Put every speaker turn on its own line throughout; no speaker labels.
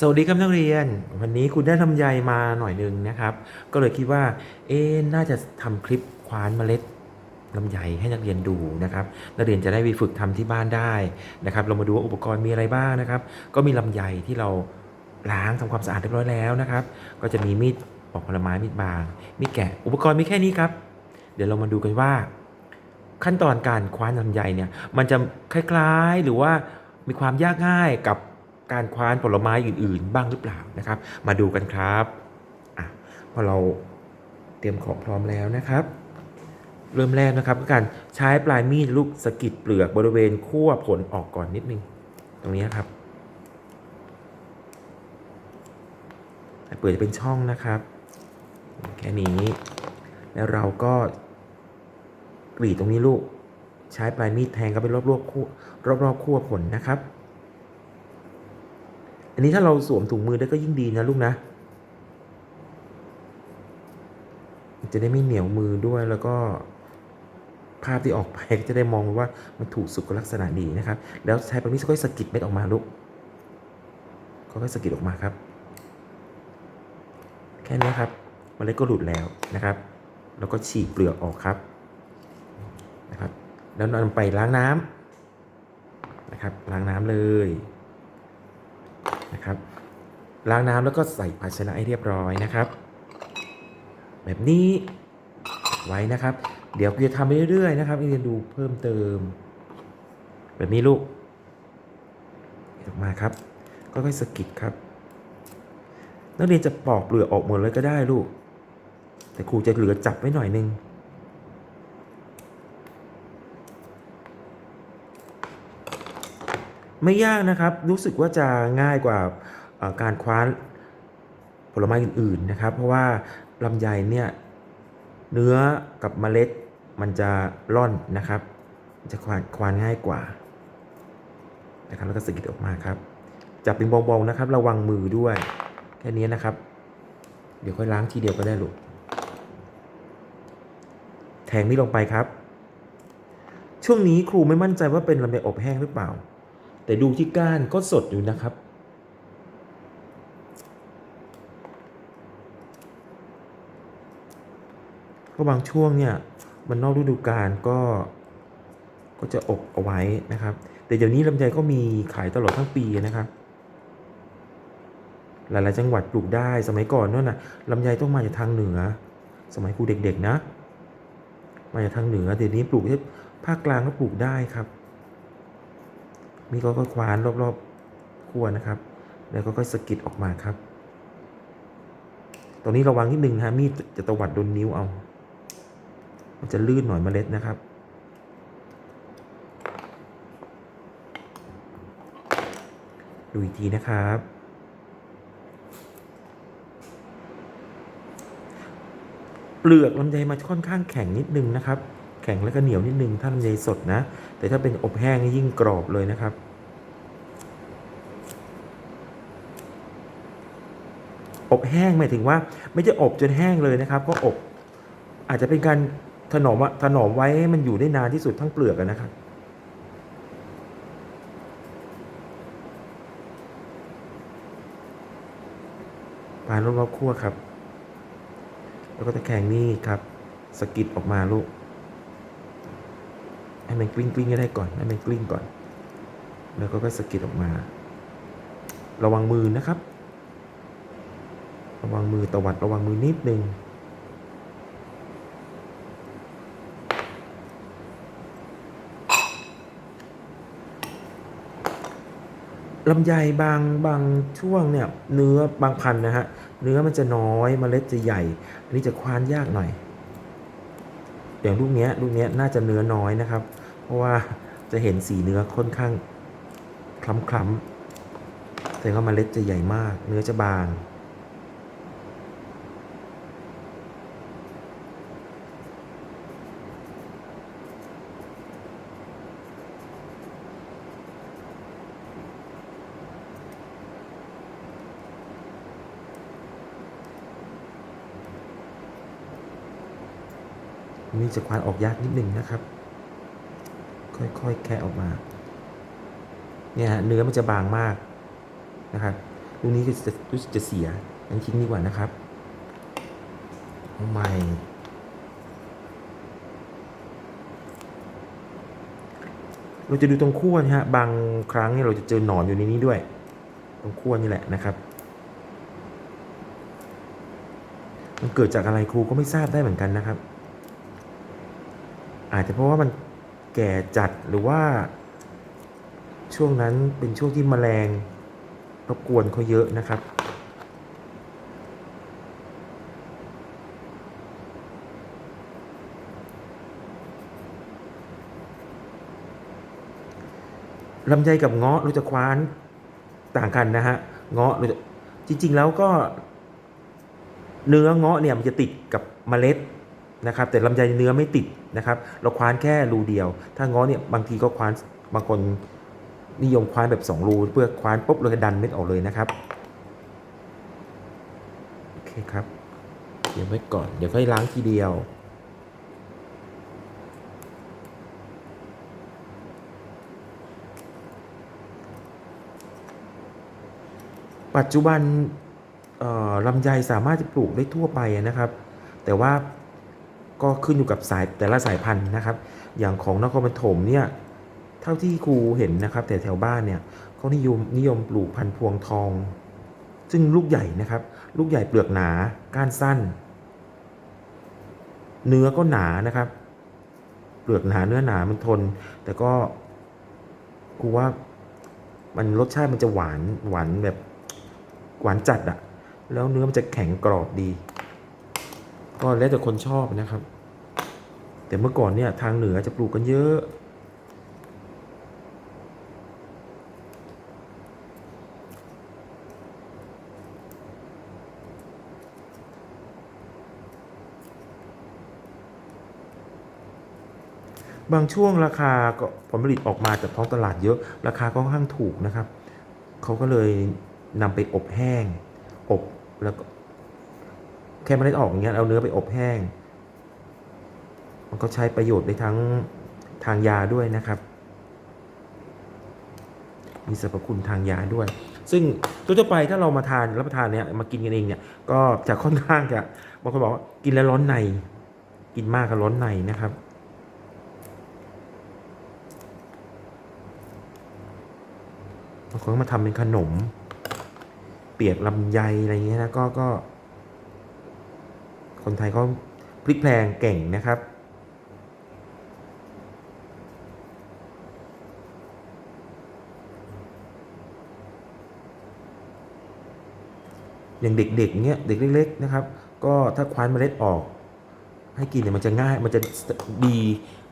สวัสดีครับนักเรียน วันนี้คุณได้ลำไยมาหน่อยหนึงนะครับ ก็เลยคิดว่า เอ๊น่าจะทำคลิปคว้านเมล็ดลำไยให้นักเรียนดูนะครับ นักเรียนจะได้ไปฝึกทำที่บ้านได้นะครับ เรามาดูว่าอุปกรณ์มีอะไรบ้างนะครับ ก็มีลำไยที่เราล้างทำความสะอาดเรียบร้อยแล้วนะครับ ก็จะมีมีดปอกผลไม้มีดบาง มีดแกะ อุปกรณ์มีแค่นี้ครับ เดี๋ยวเรามาดูกันว่า ขั้นตอนการคว้านลำไยเนี่ย มันจะคล้ายๆหรือว่ามีความยากง่ายกับ การคว้านผลไม้อื่น ๆ บ้างหรือเปล่านะครับ มาดูกันครับอะพอเราเตรียมของพร้อมแล้วนะครับ เริ่มแรกนะครับก็การใช้ปลายมีดลูกสะกิดเปลือกบริเวณขั้วผลออกก่อนนิดนึง ตรงนี้ครับเปลือกจะเป็นช่องนะครับ แค่นี้ แล้วเราก็กรีดตรงนี้ลูก ใช้ปลายมีดแทงเข้าไปรอบๆขั้วรอบๆขั้วผลนะครับ นนี้ถ้าเราสวมถุงมือได้ก็ยิ่งดีนะลูกนะ จะได้ไม่เหนียวมือด้วยแล้วก็ภาพที่ออกไปก็จะได้มองว่ามันถูกสุขลักษณะดีนะครับ แล้วใช้ปลายมีดค่อยสะกิดเม็ดออกมาลูกค่อยสะกิดออกมาครับ แค่นี้ครับเมล็ดก็หลุดแล้วนะครับ แล้วก็ฉีกเปลือกออกครับนะครับ แล้วนำไปล้างน้ำนะครับ ล้างน้ำเลย นะครับล้างน้ำแล้วก็ใส่ภาชนะให้เรียบร้อยนะครับ แบบนี้ไว้นะครับ เดี๋ยวจะทำไปเรื่อยๆนะครับให้เรียนดูเพิ่มเติม แบบนี้ลูกออกมาครับก็ค่อยๆสกิดครับนักเรียนจะปอกเปลือกออกหมดเลยก็ได้ลูก แต่ครูจะเหลือจับไว้หน่อยนึง ไม่ยากนะครับ รู้สึกว่าจะง่ายกว่าการคว้านผลไม้อื่นๆนะครับ เพราะว่าลำไยเนี่ยเนื้อกับเมล็ดมันจะร่อนนะครับ จะควานควานง่ายกว่านะครับแล้วก็สกิดออกมาครับจับเป็นเบาๆนะครับ ระวังมือด้วยแค่นี้นะครับ เดี๋ยวค่อยล้างทีเดียวก็ได้ลูกแทงนี่ลงไปครับ ช่วงนี้ครูไม่มั่นใจว่าเป็นลำไยอบแห้งหรือเปล่า แต่ดูที่ก้านก็สดอยู่นะครับเพราะบางช่วงเนี่ยมันนอกฤดูกาลก็ก็จะอบเอาไว้นะครับ แต่เดี๋ยวนี้ลำไยก็มีขายตลอดทั้งปีนะครับ หลายๆจังหวัดปลูกได้สมัยก่อนนั่นนะลำไยต้องมาจากทางเหนือ สมัยครูเด็กๆนะ มาจากทางเหนือเดี๋ยวนี้ปลูกที่ภาคกลางก็ปลูกได้ครับ มีก็ค่อยคว้านรอบๆขั้วนะครับ แล้วก็ค่อยสกิดออกมาครับ ตรงนี้ระวังนิดนึงนะฮะมีดจะตวัดโดนนิ้วเอา มันจะลื่นหน่อยเมล็ดนะครับดูอีกทีนะครับ เปลือกลำไยมันค่อนข้างแข็งนิดนึงนะครับ แข็งแล้วก็เหนียวนิดนึงถ้าลำไยสดนะ แต่ถ้าเป็นอบแห้งยิ่งกรอบเลยนะครับอบแห้งหมายถึงว่าไม่จะอบจนแห้งเลยนะครับ ก็อบอาจจะเป็นการถนอมถนอมไว้ให้มันอยู่ได้นานที่สุดทั้งเปลือกนะครับปานรอบๆคั่วครับ แล้วก็ตะแคงนี่ครับสกิดออกมาลูก ให้มันกลิ้งกลิ้งๆให้ได้ก่อน ให้มันกลิ้งก่อน แล้วก็ก็สกิดออกมา ระวังมือนะครับ ระวังมือตวัดระวังมือนิดนึงลำไยบางบางช่วงเนี่ยเนื้อบางพันนะฮะเนื้อมันจะน้อยมเมล็ดจะใหญ่ อันนี้จะควานยากหน่อย อย่างลูกเนี้ยลูกเนี้ยน่าจะเนื้อน้อยนะครับ เพราะว่าจะเห็นสีเนื้อค่อนข้างคล้ำๆแต่ว่าเมล็ดจะใหญ่มาก เนื้อจะบางนี่จะควานออกยากนิดหนึ่งนะครับ ค่อยๆ แคะออกมา เนี่ยฮะเนื้อมันจะบางมากนะครับลูกนี้จะรู้สึกจะเสียงั้นทิ้งดีกว่านะครับเอาใหม่เราจะดูตรงขั้วนะฮะบางครั้งเนี่ยเราจะเจอหนอนอยู่ในนี้ด้วย ตรงขั้วนี่แหละนะครับ มันเกิดจากอะไรครูก็ไม่ทราบได้เหมือนกันนะครับ อาจจะเพราะว่ามัน แก่จัดหรือว่า ช่วงนั้นเป็นช่วงที่แมลงรบกวนเขาเยอะนะครับ ลำไยกับเงาะเราจะคว้านต่างกันนะฮะเงาะเราจะจริง ๆ แล้วก็ เนื้อเงาะเนี่ยมันจะติดกับเมล็ด นะครับแต่ลำไยเนื้อไม่ติดนะครับ เราคว้านแค่รูเดียว ถ้างาะเนี่ยบางทีก็คว้านบางคนนิยมคว้านแบบ 2 รูเพื่อคว้านปุ๊บเราจะดันเม็ดออกเลยนะครับโอเคครับเดี๋ยวไว้ก่อนเดี๋ยวค่อยล้างทีเดียวปัจจุบันเอ่อลำไยสามารถจะปลูกได้ทั่วไปนะครับ แต่ว่า ก็ขึ้นอยู่กับสายแต่ละสายพันธุ์นะครับ อย่างของนครปฐมเนี่ยเท่าที่ครูเห็นนะครับ แต่แถวบ้านเนี่ยเขานิยมนิยมปลูกพันธุ์พวงทอง ซึ่งลูกใหญ่นะครับ ลูกใหญ่เปลือกหนา ก้านสั้น เนื้อก็หนานะครับ เปลือกหนาเนื้อหนามันทน แต่ก็ครูว่ามันรสชาติมันจะหวานหวานแบบหวานจัดอะแล้วเนื้อมันจะแข็งกรอบดี ก็แล้วแต่คนชอบนะครับ แต่เมื่อก่อนเนี่ยทางเหนือจะปลูกกันเยอะ บางช่วงราคาก็ผลผลิตออกมาจากท้องตลาดเยอะ ราคาก็ค่อนข้างถูกนะครับ เขาก็เลยนำไปอบแห้ง อบแล้วก็ ค่เมล็ดออกอย่างเงี้ยเอาเนื้อไปอบแห้ง มันก็ใช้ประโยชน์ในทั้งทางยาด้วยนะครับ มีสรรพคุณทางยาด้วย ซึ่งตัวจะไปถ้าเรามาทานรับประทานเนี่ยมากินกันเองเนี่ยก็จะค่อนข้างจะบางคนบอกว่ากินแล้วร้อนใน กินมากก็ร้อนในนะครับบางคนมาทำเป็นขนม เปียกลำไยอะไรเงี้ยนะก็ก็ คนไทยเขาพลิกแพลงเก่งนะครับ อย่างเด็กๆเนี้ยเด็กเล็กๆนะครับ ก็ถ้าคว้านเมล็ดออก ให้กินเนี่ยมันจะง่ายมันจะดี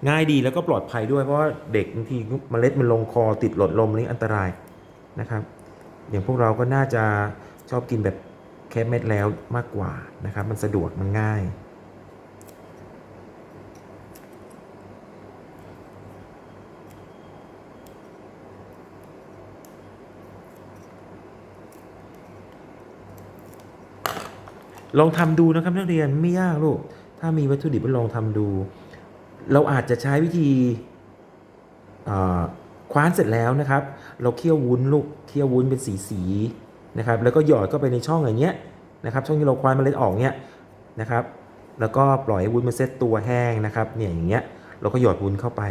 ง่ายดีแล้วก็ปลอดภัยด้วยเพราะว่าเด็กบางทีเมล็ดมันลงคอติดหลอดลมนี่อันตรายนะครับ อย่างพวกเราก็น่าจะชอบกินแบบ แค่เม็ดแล้วมากกว่านะครับ มันสะดวกมันง่าย ลองทำดูนะครับนักเรียนไม่ยากลูก ถ้ามีวัตถุดิบลองทำดู เราอาจจะใช้วิธีคว้านเสร็จแล้วนะครับ เราเคี่ยววุ้นลูกเคี่ยววุ้นเป็นสีสี นะครับแล้วก็หยอดเข้าไปในช่องอย่างเงี้ยนะครับช่องที่เราคว้านเมล็ดออกเนี้ยนะครับแล้วก็ปล่อยให้วุ้นมันเซตตัวแห้งนะครับเนี่ยอย่างเงี้ยเราก็หยอดวุ้นเข้าไป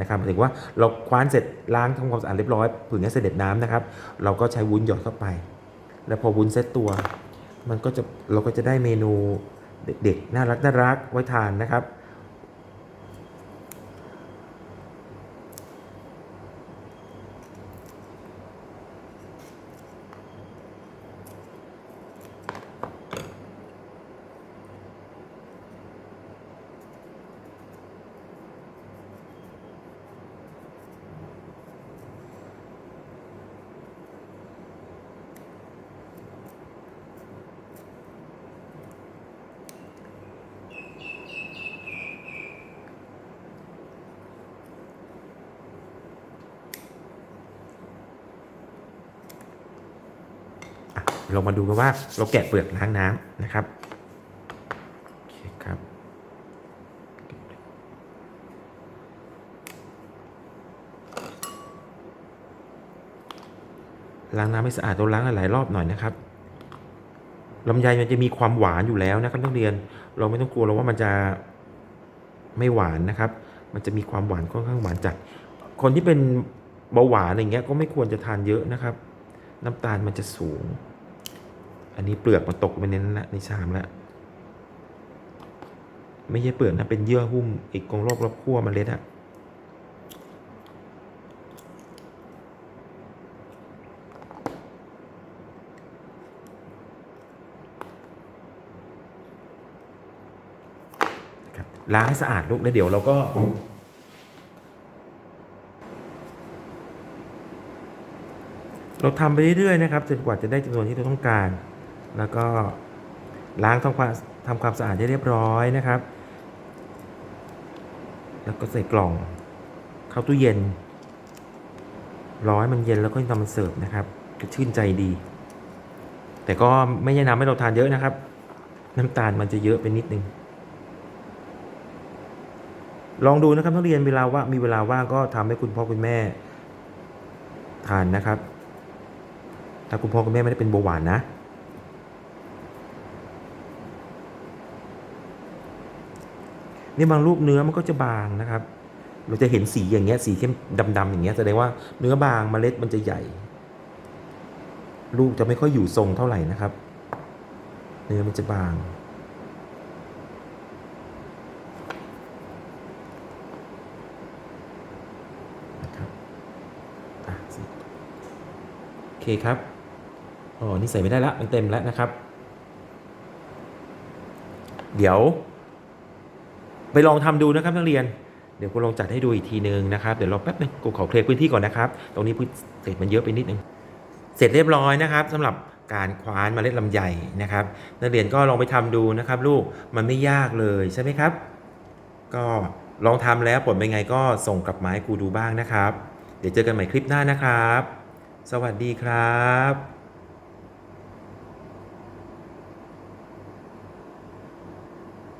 นะครับถึงว่าเราคว้านเสร็จล้างทำความสะอาดเรียบร้อยผึ่งให้เสด็จน้ำนะครับ เราก็ใช้วุ้นหยอดเข้าไป แล้วพอวุ้นเซตตัว มันก็จะเราก็จะได้เมนูเด็กๆน่ารักน่ารักไว้ทานนะครับ เรามาดูกันว่าเราแกะเปลือกล้างน้ำนะครับโอเคครับล้างน้ำให้สะอาดต้องล้างหลายรอบหน่อยนะครับลำไยมันจะมีความหวานอยู่แล้วนะครับนักเรียนเราไม่ต้องกลัวเราว่ามันจะไม่หวานนะครับ มันจะมีความหวานค่อนข้างหวานจัด คนที่เป็นเบาหวานอย่างเงี้ยก็ไม่ควรจะทานเยอะนะครับ น้ำตาลมันจะสูง อันนี้เปลือกมันตกไปในนั้นละในชามแล้วไม่ใช่เปลือกนะเป็นเยื่อหุ้มอีกกรงรอบรอบขั้วเมล็ดอะล้างให้สะอาดลูกแล้วเดี๋ยวเราก็เราทำไปเรื่อยๆนะครับจนกว่าจะได้จำนวนที่เราต้องการ แล้วก็ล้างทำความทำความสะอาดให้เรียบร้อยนะครับ แล้วก็ใส่กล่อง เข้าตู้เย็น ร้อยมันเย็นแล้วก็นำมาเสิร์ฟนะครับจะชื่นใจดี แต่ก็ไม่แนะนำให้เราทานเยอะนะครับ น้ำตาลมันจะเยอะไปนิดนึง ลองดูนะครับนักเรียนเวลาว่ามีเวลาว่างก็ทำให้คุณพ่อคุณแม่ทานนะครับ ถ้าคุณพ่อคุณแม่ไม่ได้เป็นเบาหวานนะ นี่บางลูกเนื้อมันก็จะบางนะครับ เราจะเห็นสีอย่างเงี้ยสีเข้มดำๆอย่างเงี้ยแสดงว่าเนื้อบางเมล็ดมันจะใหญ่ ลูกจะไม่ค่อยอยู่ทรงเท่าไหร่นะครับ เนื้อมันจะบาง นะครับอะสิโอเคครับอ๋อนี่ใส่ไม่ได้ละมันเต็มแล้วนะครับ เดี๋ยว ไปลองทำดูนะครับนักเรียน เดี๋ยวกูลองจัดให้ดูอีกทีนึงนะครับเดี๋ยวรอแป๊บนึงกูขอเคลียร์พื้นที่ก่อนนะครับ ตรงนี้พื้นเศษมันเยอะไปนิดนึงเสร็จเรียบร้อยนะครับสำหรับการคว้านเมล็ดลำไยนะครับ นักเรียนก็ลองไปทำดูนะครับ ลูกมันไม่ยากเลยใช่ไหมครับ ก็ลองทำแล้วผลเป็นไงก็ส่งกลับมาให้ครูดูบ้างนะครับ เดี๋ยวเจอกันใหม่คลิปหน้านะครับ สวัสดีครับ